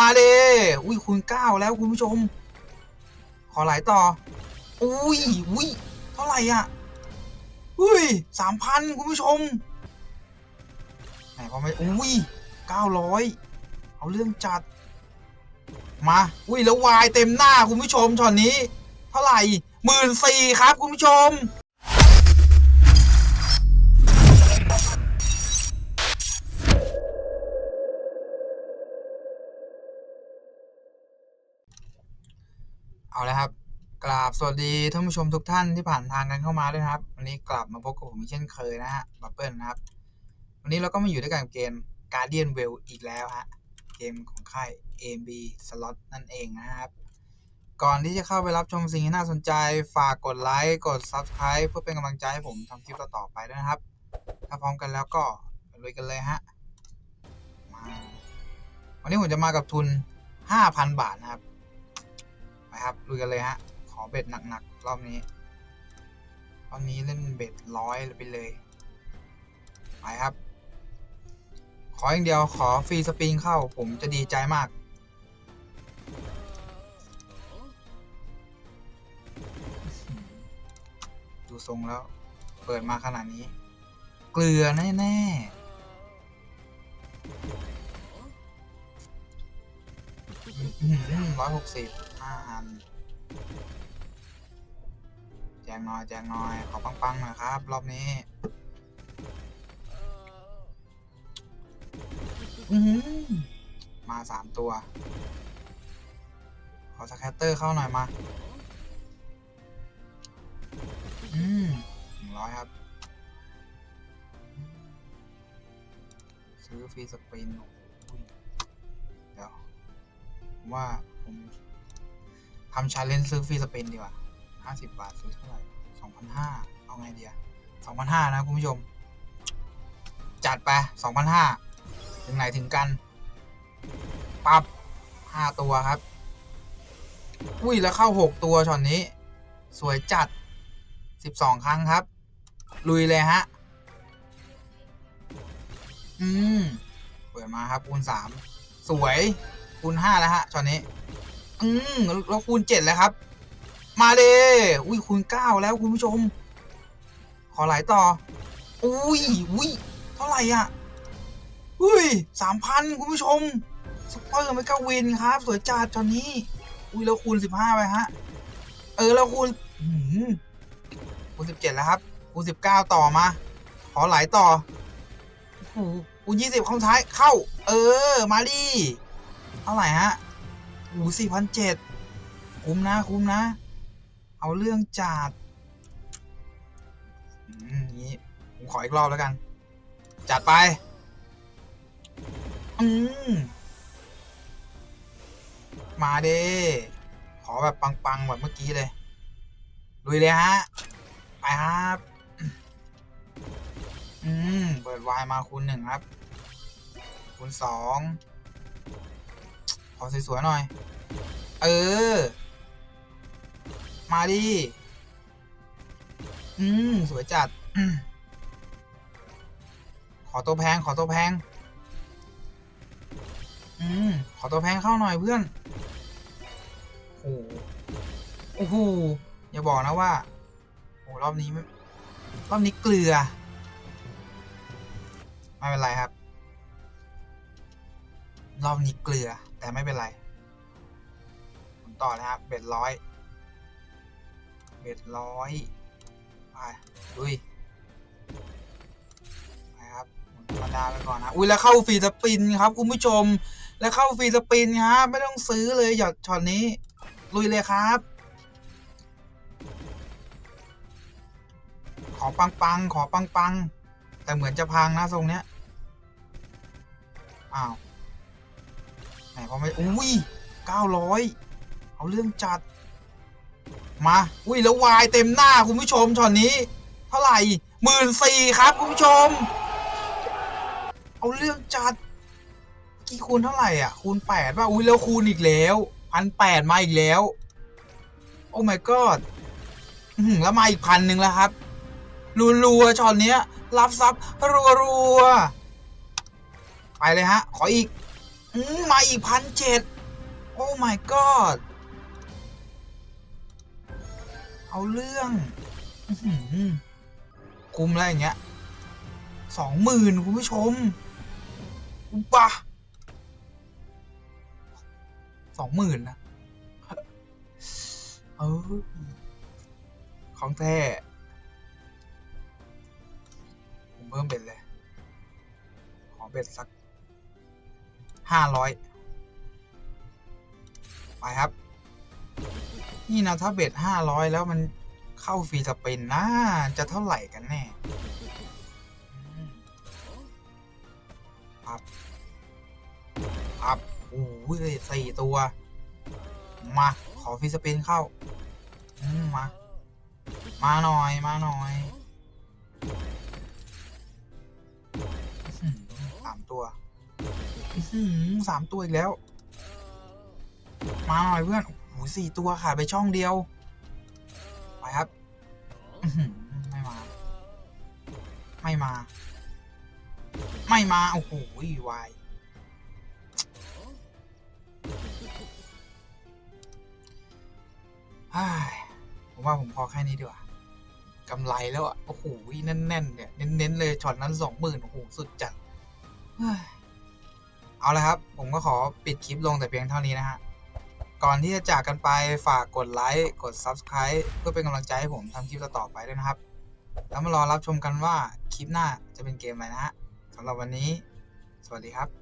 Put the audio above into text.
มาเลยอุ้ยคูณเก้าแล้วคุณผู้ชม ขอหลายต่อ อุ้ยอุ้ยเท่าไหร่อะอุ้ยสามพันคุณผู้ชมไหนพอไม่อุ้ยเก้าร้อยเอาเรื่องจัด มา อุ้ยแล้ววายเต็มหน้าคุณผู้ชมช็อตนี้ เท่าไหร่หมื่นสี่ครับคุณผู้ชม เอาละครับกราบสวัสดีท่านผู้ชมทุกท่านที่ผ่านทางกันเข้ามาด้วยครับ วันนี้กลับมาพบกับผมเช่นเคยนะฮะบับเปิลนะครับ วันนี้เราก็มาอยู่ด้วยกันกับเกม Guardian Well อีกแล้วฮะเกมของค่าย AMB Slot นั่นเองนะครับ ก่อนที่จะเข้าไปรับชมสิ่งที่น่าสนใจฝากกดไลค์กด Subscribe เพื่อเป็นกำลังใจให้ผมทำคลิปต่อๆไปด้วยนะครับ ถ้าพร้อมกันแล้วก็ลุยกันเลยฮะมาวันนี้ผมจะมากับทุน 5,000 บาทนะครับ ครับลุยกันเลยฮะ ขอเบ็ดหนักๆรอบนี้รอบนี้เล่นเบ็ดร้อยไปเลย ไปครับ ขออย่างเดียวขอฟรีสปริงเข้าผมจะดีใจมาก ดูทรงแล้ว เปิดมาขนาดนี้ เกลือแน่ๆร้อยหกสิบ อัน แจงหน่อย แจงหน่อย ขอปังๆหน่อยครับ รอบนี้ อืมาสามตัว ขอสแคตเตอร์เข้าหน่อยมา อืมหนึ่งร้อยครับ ซื้อฟรีสปรินเดี๋ยว ว่าผม ทำชาเลนจ์ซื้อฟรีสเปนดีกว่าห้าสิบบาทซื้อเท่าไหร่สองพันห้าเอาไงเดียสองพันห้านะคุณผู้ชม จัดไปสองพันห้าถึงไหนถึงกัน ปับห้าตัวครับ อุ้ยแล้วเข้าหกตัวช็อตนี้ สวยจัดสิบสองครั้งครับ ลุยเลยฮะ อืม เปิดมาครับคูณสามสวยคูณห้าแล้วฮะช็อตนี้ อืมแล้วคูณเจ็ดแล้วครับ มาเลยอุ้ยคูณเก้าแล้วคุณผู้ชม ขอไหลต่อ อุ้ยอุ้ยเท่าไหร่อะอุ้ยสามพันคุณผู้ชมซุปเปอร์เมกาวินครับ สวยจัดตอนนี้ อุ้ยแล้วคูณสิบห้าไปฮะ เออแล้วคูณอื้อหือคูณสิบเจ็ดแล้วครับคูณสิบเก้าต่อมา ขอไหลต่ออ้โหคูณยี่สิบเข้าท้ายเข้า เออ มาดิเท่าไหร่ฮะ โอ้สี่พันเจ็ดคุ้มนะ คุ้มนะ เอาเรื่องจัดอย่างนี้ผมขออีกรอบแล้วกัน จัดไป อืมมาเด้ขอแบบปังๆแบบเมื่อกี้เลยลุยเลยฮะ ไปครับ อืม เปิดวายมาคูณหนึ่งครับ คูณสอง อสวยๆหน่อย เออ มาดิ อืม สวยจัด ขอตัวแพง ขอตัวแพง อืม ขอตัวแพงเข้าหน่อยเพื่อน โอ้โหโอ้โหอย่าบอกนะว่า โอ้รอบนี้รอบนี้เกลือ ไม่เป็นไรครับ รอบนี้เกลือ แต่ไม่เป็นไรผมต่อนะครับเบ็ดร้อยเบ็ดร้อยไปดุยไปครับธรรมดาไปก่อนนะอุ้ยแล้วเข้าฟีสปินครับคุณผู้ชม แล้วเข้าฟีสปินครับไม่ต้องซื้อเลยหยอดช็อตนี้ ลุยเลยครับ ขอปังปังขอปังปังแต่เหมือนจะพังนะทรงเนี้ยอ้าว ไหนพอไม่อุ้ยเก้าร้อยเอาเรื่องจัด มา อุ้ยแล้ววายเต็มหน้าคุณผู้ชมช็อตนี้ เท่าไหร่หมื่นสี่ครับคุณผู้ชม เอาเรื่องจัด กี่คูณเท่าไหร่อะ คูณแปดป่ะ อุ้ยแล้วคูณอีกแล้วพันแปดมาอีกแล้ว โอ้ my god แล้วมาอีกพันหนึ่งแล้วครับรัวๆช็อตเนี้ย รับซับรัวๆไปเลยฮะ ขออีก มาอีกพันเจ็ดโอ้ my god เอาเรื่องคุ้มแล้วอย่างเงี้ยสองหมื่นคุณผู้ชมอุปะสองหมื่นนะเออของแท้ผมเพิ่มเบ็ดเลย ขอเบ็ดสัก ห้าร้อยไปครับ นี่นะถ้าเบ็ดห้าร้อยแล้วมันเข้าฟรีสเปนนะจะเท่าไหร่กันแน่อืมครับครับโอ้โหสี่ตัว มา ขอฟรีสเปนเข้า มา มาหน่อย มาหน่อย สามตัวอีกแล้ว มาหน่อยเพื่อนโอ้โหสี่ตัวขาดไปช่องเดียว ไปครับไม่มา ไม่มา ไม่มา โอ้โหวายฮ้ยผมว่าผมพอแค่นี้ดีกว่ากำไรแล้วอะ โอ้โหแน่นๆเนี่ย เน้นๆเลยช็อตนั้นสองหมื่นโอ้โห สุดจัด เอาละครับ ผมก็ขอปิดคลิปลงแต่เพียงเท่านี้นะฮะ ก่อนที่จะจากกันไปฝากกดไลค์กด Subscribe เพื่อเป็นกำลังใจให้ผมทำคลิปต่อไปด้วยนะครับ แล้วมารอรับชมกันว่าคลิปหน้าจะเป็นเกมอะไรนะฮะสำหรับวันนี้ สวัสดีครับ